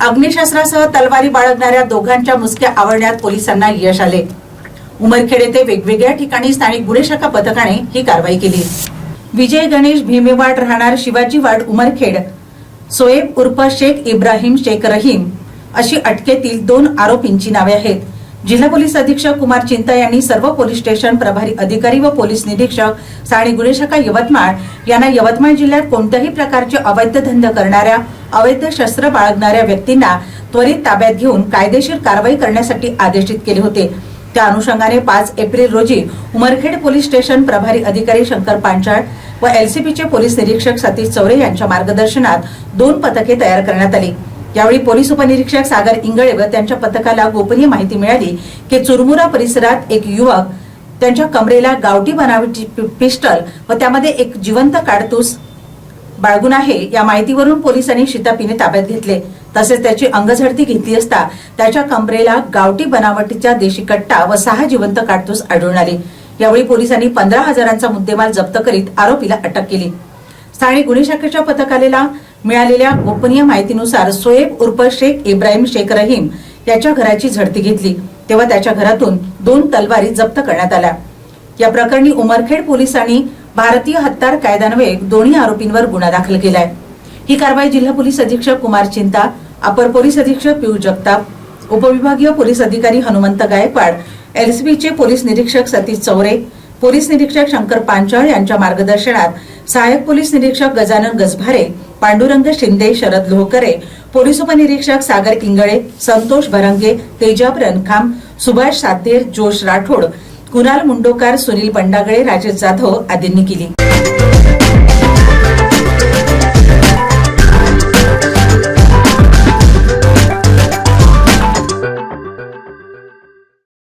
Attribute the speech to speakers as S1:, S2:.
S1: अग्निशस्त्रासह तलवारी बाळगणाऱ्या दोघांच्या मुसक्या आवडण्यात पोलिसांना यश आले. उमरखेड येथे वेगवेगळ्या ठिकाणी स्थानिक गुन्हे शाखा पथकाने ही कारवाई केली. विजय गणेश भीमेवाड राहणार शिवाजी वाड उमरखेड. सोएब उर्फ शेख इब्राहिम शेख रहीम अशी अटकेतील दोन आरोपींची नावे आहेत. जिल्हा पोलीस अधीक्षक कुमार चिंता यांनी सर्व पोलीस स्टेशन प्रभारी अधिकारी व पोलीस निरीक्षक स्थानिक गुन्हे शाखा यवतमाळ यांना यवतमाळ जिल्ह्यात कोणत्याही प्रकारचे अवैध धंद करणाऱ्या अवैध शस्त्र बाळगणाऱ्या व्यक्तींना त्वरित ताब्यात घेऊन कायदेशीर कारवाई करण्यासाठी आदेशित केले होते. त्या अनुषंगाने पाच एप्रिल रोजी उमरखेड पोलीस स्टेशन प्रभारी अधिकारी शंकर पांचाळ व एलसीबीचे पोलीस निरीक्षक सतीश चौरे यांच्या मार्गदर्शनात दोन पथके तयार करण्यात आली. यावेळी पोलीस उपनिरीक्षक सागर इंगळे व त्यांच्या पथकाला गोपनीय माहिती मिळाली की चुरमुरा परिसरात एक युवक त्यांच्या कमरेला गावठी बनावटी पिस्टल व त्यामध्ये एक जिवंत काडतूस बाळगून आहे. या माहितीवरून पोलिसांनी शितापीने ताब्यात घेतले. तसेच त्याची अंगझडती घेतली असता त्याच्या कमरेला गावठी बनावटीचा देशी कट्टा व सहा जिवंत काडतूस आढळून आले. यावेळी पोलिसांनी पंधरा हजारांचा मुद्देमाल जप्त करीत आरोपीला अटक केली. स्थानिक गुन्हे शाखेच्या पथकाला मिळालेल्या गोपनीय माहितीनुसार सोएब उर्फ शेख इब्राहिम शेख रहीम याच्या घराची झडती घेतली. तेव्हा त्याच्या घरातून दोन तलवारी जप्त करण्यात आल्या. या प्रकरणी उमरखेड पोलिसांनी भारतीय हत्यार कायद्यान्वये दोन्ही आरोपींवर गुन्हा दाखल केलाय. ही कारवाई जिल्हा पोलीस अधीक्षक कुमार चिंता अपर पोलीस अधीक्षक पियुष जगताप उपविभागीय पोलीस अधिकारी हनुमंत गायकवाड एलसीबीचे पोलीस निरीक्षक सतीश चौरे पोलीस निरीक्षक शंकर पांचाळ यांच्या मार्गदर्शनात सहाय्यक पोलीस निरीक्षक गजानन गजभारे पांडुरंग शिंदे शरद लोहकरे पोलीस उपनिरीक्षक सागर किंगळे संतोष भरंगे तेजाब रणखाम सुभाष सातेर जोश राठोड कुणाल मुंडोकार सुनील पंडागळे राजेश जाधव आदींनी केली.